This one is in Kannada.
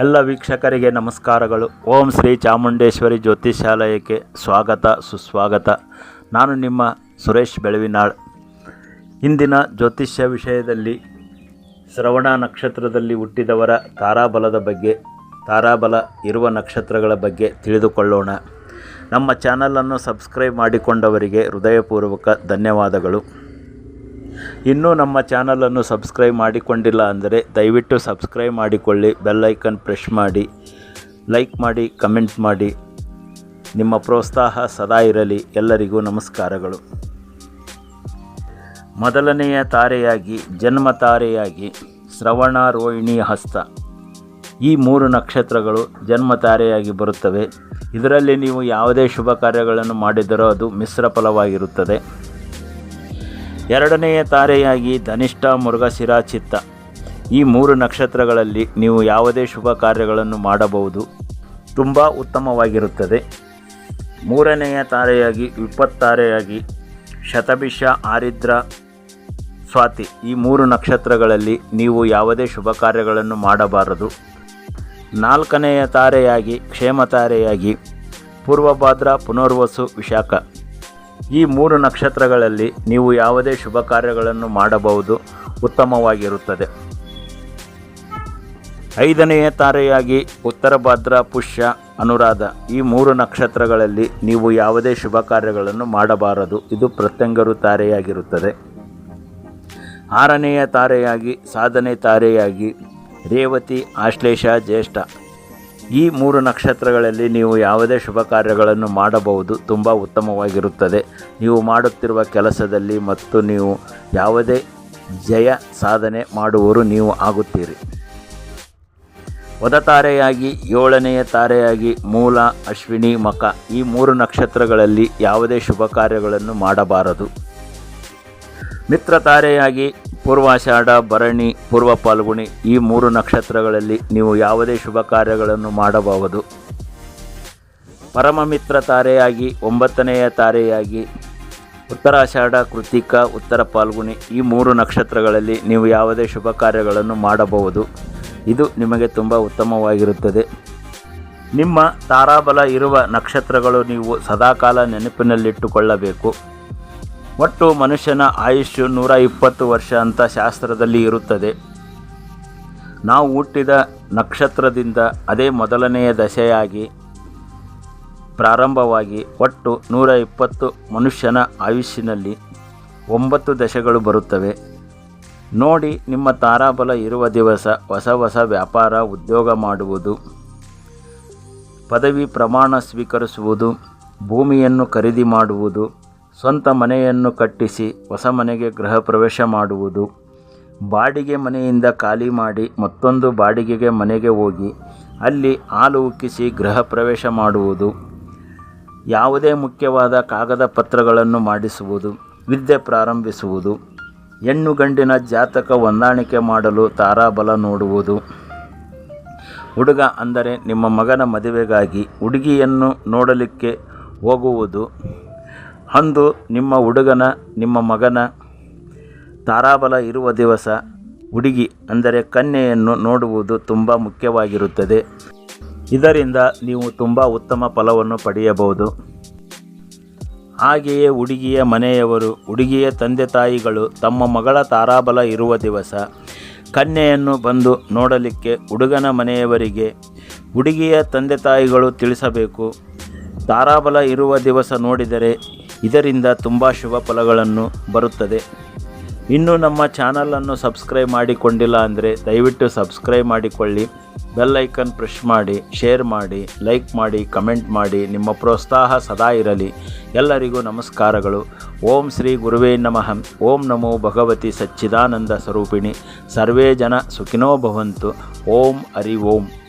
ಎಲ್ಲ ವೀಕ್ಷಕರಿಗೆ ನಮಸ್ಕಾರಗಳು. ಓಂ ಶ್ರೀ ಚಾಮುಂಡೇಶ್ವರಿ ಜ್ಯೋತಿಷಾಲಯಕ್ಕೆ ಸ್ವಾಗತ, ಸುಸ್ವಾಗತ. ನಾನು ನಿಮ್ಮ ಸುರೇಶ್ ಬೆಳವಿನಾಳ್. ಇಂದಿನ ಜ್ಯೋತಿಷ್ಯ ವಿಷಯದಲ್ಲಿ ಶ್ರವಣ ನಕ್ಷತ್ರದಲ್ಲಿ ಹುಟ್ಟಿದವರ ತಾರಾಬಲದ ಬಗ್ಗೆ, ತಾರಾಬಲ ಇರುವ ನಕ್ಷತ್ರಗಳ ಬಗ್ಗೆ ತಿಳಿದುಕೊಳ್ಳೋಣ. ನಮ್ಮ ಚಾನಲನ್ನು ಸಬ್ಸ್ಕ್ರೈಬ್ ಮಾಡಿಕೊಂಡವರಿಗೆ ಹೃದಯಪೂರ್ವಕ ಧನ್ಯವಾದಗಳು. ಇನ್ನೂ ನಮ್ಮ ಚಾನಲನ್ನು ಸಬ್ಸ್ಕ್ರೈಬ್ ಮಾಡಿಕೊಂಡಿಲ್ಲ ಅಂದರೆ ದಯವಿಟ್ಟು ಸಬ್ಸ್ಕ್ರೈಬ್ ಮಾಡಿಕೊಳ್ಳಿ ಬೆಲ್ಲೈಕನ್ ಪ್ರೆಸ್ ಮಾಡಿ ಲೈಕ್ ಮಾಡಿ ಕಮೆಂಟ್ ಮಾಡಿ. ನಿಮ್ಮ ಪ್ರೋತ್ಸಾಹ ಸದಾ ಇರಲಿ. ಎಲ್ಲರಿಗೂ ನಮಸ್ಕಾರಗಳು. ಮೊದಲನೆಯ ತಾರೆಯಾಗಿ, ಜನ್ಮ ತಾರೆಯಾಗಿ ಶ್ರವಣ ರೋಹಿಣಿ ಹಸ್ತ. ಈ ಮೂರು ನಕ್ಷತ್ರಗಳು ಜನ್ಮ ತಾರೆಯಾಗಿ ಬರುತ್ತವೆ. ಇದರಲ್ಲಿ ನೀವು ಯಾವುದೇ ಶುಭ ಕಾರ್ಯಗಳನ್ನು ಮಾಡಿದರೂ ಅದು ಮಿಶ್ರ ಫಲವಾಗಿರುತ್ತದೆ. ಎರಡನೆಯ ತಾರೆಯಾಗಿ ಧನಿಷ್ಠ ಮೃಗಶಿರ ಚಿತ್ತ. ಈ ಮೂರು ನಕ್ಷತ್ರಗಳಲ್ಲಿ ನೀವು ಯಾವುದೇ ಶುಭ ಕಾರ್ಯಗಳನ್ನು ಮಾಡಬಹುದು. ತುಂಬ ಉತ್ತಮವಾಗಿರುತ್ತದೆ. ಮೂರನೆಯ ತಾರೆಯಾಗಿ ವಿಪತ್ತಾರೆಯಾಗಿ ಶತಭಿಷ, ಆರಿದ್ರ, ಸ್ವಾತಿ ಈ ಮೂರು ನಕ್ಷತ್ರಗಳಲ್ಲಿ ನೀವು ಯಾವುದೇ ಶುಭ ಕಾರ್ಯಗಳನ್ನು ಮಾಡಬಾರದು. ನಾಲ್ಕನೆಯ ತಾರೆಯಾಗಿ ಕ್ಷೇಮ ತಾರೆಯಾಗಿ ಪೂರ್ವಭಾದ್ರ ಪುನರ್ವಸು ವಿಶಾಖ. ಈ ಮೂರು ನಕ್ಷತ್ರಗಳಲ್ಲಿ ನೀವು ಯಾವುದೇ ಶುಭ ಕಾರ್ಯಗಳನ್ನು ಮಾಡಬಹುದು, ಉತ್ತಮವಾಗಿರುತ್ತದೆ. ಐದನೆಯ ತಾರೆಯಾಗಿ ಉತ್ತರ ಭಾದ್ರ, ಪುಷ್ಯ, ಅನುರಾಧ. ಈ ಮೂರು ನಕ್ಷತ್ರಗಳಲ್ಲಿ ನೀವು ಯಾವುದೇ ಶುಭ ಕಾರ್ಯಗಳನ್ನು ಮಾಡಬಾರದು. ಇದು ಪ್ರತ್ಯಂಗರು ತಾರೆಯಾಗಿರುತ್ತದೆ. ಆರನೆಯ ತಾರೆಯಾಗಿ, ಸಾಧನೆ ತಾರೆಯಾಗಿ, ರೇವತಿ, ಆಶ್ಲೇಷ, ಜ್ಯೇಷ್ಠ. ಈ ಮೂರು ನಕ್ಷತ್ರಗಳಲ್ಲಿ ನೀವು ಯಾವುದೇ ಶುಭ ಕಾರ್ಯಗಳನ್ನು ಮಾಡಬಹುದು, ತುಂಬ ಉತ್ತಮವಾಗಿರುತ್ತದೆ. ನೀವು ಮಾಡುತ್ತಿರುವ ಕೆಲಸದಲ್ಲಿ ಮತ್ತು ನೀವು ಯಾವುದೇ ಜಯ ಸಾಧನೆ ಮಾಡುವವರು ನೀವು ಆಗುತ್ತೀರಿ. ತಾರೆಯಾಗಿ ಏಳನೆಯ ತಾರೆಯಾಗಿ ಮೂಲ, ಅಶ್ವಿನಿ, ಮಕ ಈ ಮೂರು ನಕ್ಷತ್ರಗಳಲ್ಲಿ ಯಾವುದೇ ಶುಭ ಕಾರ್ಯಗಳನ್ನು ಮಾಡಬಾರದು. ಮಿತ್ರ ತಾರೆಯಾಗಿ ಪೂರ್ವಾಷಾಢ, ಭರಣಿ, ಪೂರ್ವ ಪಾಲ್ಗುಣಿ ಈ ಮೂರು ನಕ್ಷತ್ರಗಳಲ್ಲಿ ನೀವು ಯಾವುದೇ ಶುಭ ಕಾರ್ಯಗಳನ್ನು ಮಾಡಬಹುದು. ಪರಮಮಿತ್ರ ತಾರೆಯಾಗಿ, ಒಂಬತ್ತನೆಯ ತಾರೆಯಾಗಿ, ಉತ್ತರಾಷಾಢ, ಕೃತಿಕ, ಉತ್ತರ ಪಾಲ್ಗುಣಿ ಈ ಮೂರು ನಕ್ಷತ್ರಗಳಲ್ಲಿ ನೀವು ಯಾವುದೇ ಶುಭ ಕಾರ್ಯಗಳನ್ನು ಮಾಡಬಹುದು. ಇದು ನಿಮಗೆ ತುಂಬ ಉತ್ತಮವಾಗಿರುತ್ತದೆ. ನಿಮ್ಮ ತಾರಾಬಲ ಇರುವ ನಕ್ಷತ್ರಗಳು ನೀವು ಸದಾಕಾಲ ನೆನಪಿನಲ್ಲಿಟ್ಟುಕೊಳ್ಳಬೇಕು. ಒಟ್ಟು ಮನುಷ್ಯನ ಆಯುಷ್ಯು ನೂರ ಇಪ್ಪತ್ತು ವರ್ಷ ಅಂತ ಶಾಸ್ತ್ರದಲ್ಲಿ ಇರುತ್ತದೆ. ನಾವು ಹುಟ್ಟಿದ ನಕ್ಷತ್ರದಿಂದ ಅದೇ ಮೊದಲನೆಯ ದಶೆಯಾಗಿ ಪ್ರಾರಂಭವಾಗಿ ಒಟ್ಟು ನೂರ ಇಪ್ಪತ್ತು ಮನುಷ್ಯನ ಆಯುಷ್ಯನಲ್ಲಿ ಒಂಬತ್ತು ದಶೆಗಳು ಬರುತ್ತವೆ. ನೋಡಿ, ನಿಮ್ಮ ತಾರಾಬಲ ಇರುವ ದಿವಸ ಹೊಸ ಹೊಸ ವ್ಯಾಪಾರ, ಉದ್ಯೋಗ ಮಾಡುವುದು, ಪದವಿ ಪ್ರಮಾಣ ಸ್ವೀಕರಿಸುವುದು, ಭೂಮಿಯನ್ನು ಖರೀದಿ ಮಾಡುವುದು ಸ್ವಂತ ಮನೆಯನ್ನು ಕಟ್ಟಿಸಿ ಹೊಸ ಮನೆಗೆ ಗೃಹ ಪ್ರವೇಶ ಮಾಡುವುದು. ಬಾಡಿಗೆ ಮನೆಯಿಂದ ಖಾಲಿ ಮಾಡಿ ಮತ್ತೊಂದು ಬಾಡಿಗೆಗೆ ಮನೆಗೆ ಹೋಗಿ ಅಲ್ಲಿ ಹಾಲು ಉಕ್ಕಿಸಿ ಗೃಹ ಪ್ರವೇಶ ಮಾಡುವುದು. ಯಾವುದೇ ಮುಖ್ಯವಾದ ಕಾಗದ ಪತ್ರಗಳನ್ನು ಮಾಡಿಸುವುದು, ವಿದ್ಯೆ ಪ್ರಾರಂಭಿಸುವುದು. ಹೆಣ್ಣು ಗಂಡಿನ ಜಾತಕ ಹೊಂದಾಣಿಕೆ ಮಾಡಲು ತಾರಾಬಲ ನೋಡುವುದು. ಹುಡುಗ ಅಂದರೆ ನಿಮ್ಮ ಮಗನ ಮದುವೆಗಾಗಿ ಹುಡುಗಿಯನ್ನು ನೋಡಲಿಕ್ಕೆ ಹೋಗುವುದು. ಅಂದು ನಿಮ್ಮ ಹುಡುಗನ, ನಿಮ್ಮ ಮಗನ ತಾರಾಬಲ ಇರುವ ದಿವಸ ಹುಡುಗಿ ಅಂದರೆ ಕನ್ಯೆಯನ್ನು ನೋಡುವುದು ತುಂಬ ಮುಖ್ಯವಾಗಿರುತ್ತದೆ. ಇದರಿಂದ ನೀವು ತುಂಬ ಉತ್ತಮ ಫಲವನ್ನು ಪಡೆಯಬಹುದು. ಹಾಗೆಯೇ ಹುಡುಗಿಯ ಮನೆಯವರು, ಹುಡುಗಿಯ ತಂದೆ ತಾಯಿಗಳು ತಮ್ಮ ಮಗಳ ತಾರಾಬಲ ಇರುವ ದಿವಸ ಕನ್ಯೆಯನ್ನು ಬಂದು ನೋಡಲಿಕ್ಕೆ ಹುಡುಗನ ಮನೆಯವರಿಗೆ ಹುಡುಗಿಯ ತಂದೆ ತಾಯಿಗಳು ತಿಳಿಸಬೇಕು. ತಾರಾಬಲ ಇರುವ ದಿವಸ ನೋಡಿದರೆ ಇದರಿಂದ ತುಂಬ ಶುಭ ಫಲಗಳನ್ನು ಬರುತ್ತದೆ. ಇನ್ನು ನಮ್ಮ ಚಾನಲನ್ನು ಸಬ್ಸ್ಕ್ರೈಬ್ ಮಾಡಿಕೊಂಡಿಲ್ಲ ಅಂದರೆ ದಯವಿಟ್ಟು ಸಬ್ಸ್ಕ್ರೈಬ್ ಮಾಡಿಕೊಳ್ಳಿ. ಬೆಲ್ ಐಕನ್ ಪ್ರೆಸ್ ಮಾಡಿ, ಶೇರ್ ಮಾಡಿ, ಲೈಕ್ ಮಾಡಿ, ಕಮೆಂಟ್ ಮಾಡಿ. ನಿಮ್ಮ ಪ್ರೋತ್ಸಾಹ ಸದಾ ಇರಲಿ. ಎಲ್ಲರಿಗೂ ನಮಸ್ಕಾರಗಳು. ಓಂ ಶ್ರೀ ಗುರುವೇ ನಮಃ. ಓಂ ನಮೋ ಭಗವತಿ ಸಚ್ಚಿದಾನಂದ ಸ್ವರೂಪಿಣಿ. ಸರ್ವೇ ಜನ ಸುಖಿನೋ ಭವಂತು. ಓಂ ಹರಿ ಓಂ.